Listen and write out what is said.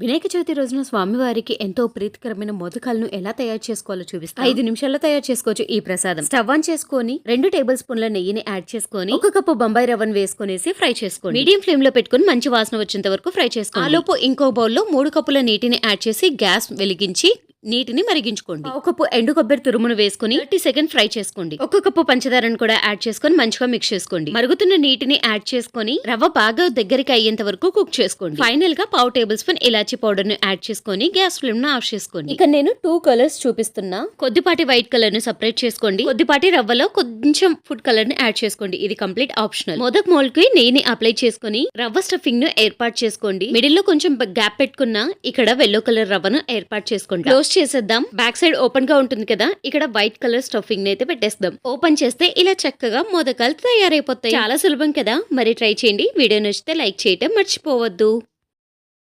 వినాయక చవితి రోజున స్వామివారికి ఎంతో ప్రీతికరమైన మోదకాలను ఎలా తయారు చేసుకోవాలో చూపిస్తాను. ఐదు నిమిషాల్లో తయారు చేసుకోవచ్చు ఈ ప్రసాదం. స్టవ్ ఆన్ చేసుకొని రెండు టేబుల్ స్పూన్ల నెయ్యిని యాడ్ చేసుకొని ఒక కప్పు బొంబాయి రవ్వను వేసుకొనేసి ఫ్రై చేసుకోండి. మీడియం ఫ్లేమ్లో పెట్టుకొని మంచి వాసన వచ్చేంత వరకు ఫ్రై చేసుకోండి. ఆలోపు ఇంకో బౌల్లో మూడు కప్పుల నీటిని యాడ్ చేసి గ్యాస్ వెలిగించి నీటిని మరిగించుకోండి. ఒక కప్పు ఎండు కొబ్బరి తురుమును వేసుకుని థర్టీ సెకండ్ ఫ్రై చేసుకోండి. ఒక కప్పు పంచదారను కూడా యాడ్ చేసుకొని మంచిగా మిక్స్ చేసుకోండి. మరుగుతున్న నీటిని యాడ్ చేసుకొని రవ్వ బాగా దగ్గరికి అయ్యేంత వరకు కుక్ చేసుకోండి. ఫైనల్గా పావు టేబుల్ స్పూన్ ఇలాచీ పౌడర్ను యాడ్ చేసుకొని గ్యాస్ ఫ్లేమ్ను ఆఫ్ చేసుకోండి. ఇక నేను టూ కలర్స్ చూపిస్తున్నా. కొద్దిపాటి వైట్ కలర్ను సపరేట్ చేసుకోండి. కొద్దిపాటి రవ్వలో కొంచెం ఫుడ్ కలర్ని యాడ్ చేసుకోండి. ఇది కంప్లీట్ ఆప్షనల్. మొదటి మోల్కి నెయ్యిని అప్లై చేసుకొని రవ్వ స్టఫింగ్ను ఏర్పాటు చేసుకోండి. మిడిల్లో కొంచెం గ్యాప్ పెట్టుకున్న ఇక్కడ వెల్లో కలర్ రవ్వను ఏర్పాటు చేసుకోండి. క్లోజ్ చేసేద్దాం. బ్యాక్ సైడ్ ఓపెన్గా ఉంటుంది కదా ఇక్కడ వైట్ కలర్ స్టఫింగ్ అయితే పెట్టేద్దాం ఓపెన్ చేస్తే ఇలా చక్కగా మోదకాలు తయారైపోతాయి. చాలా సులభం కదా. మరి ట్రై చేయండి. వీడియో నచ్చితే లైక్ చేయటం మర్చిపోవద్దు.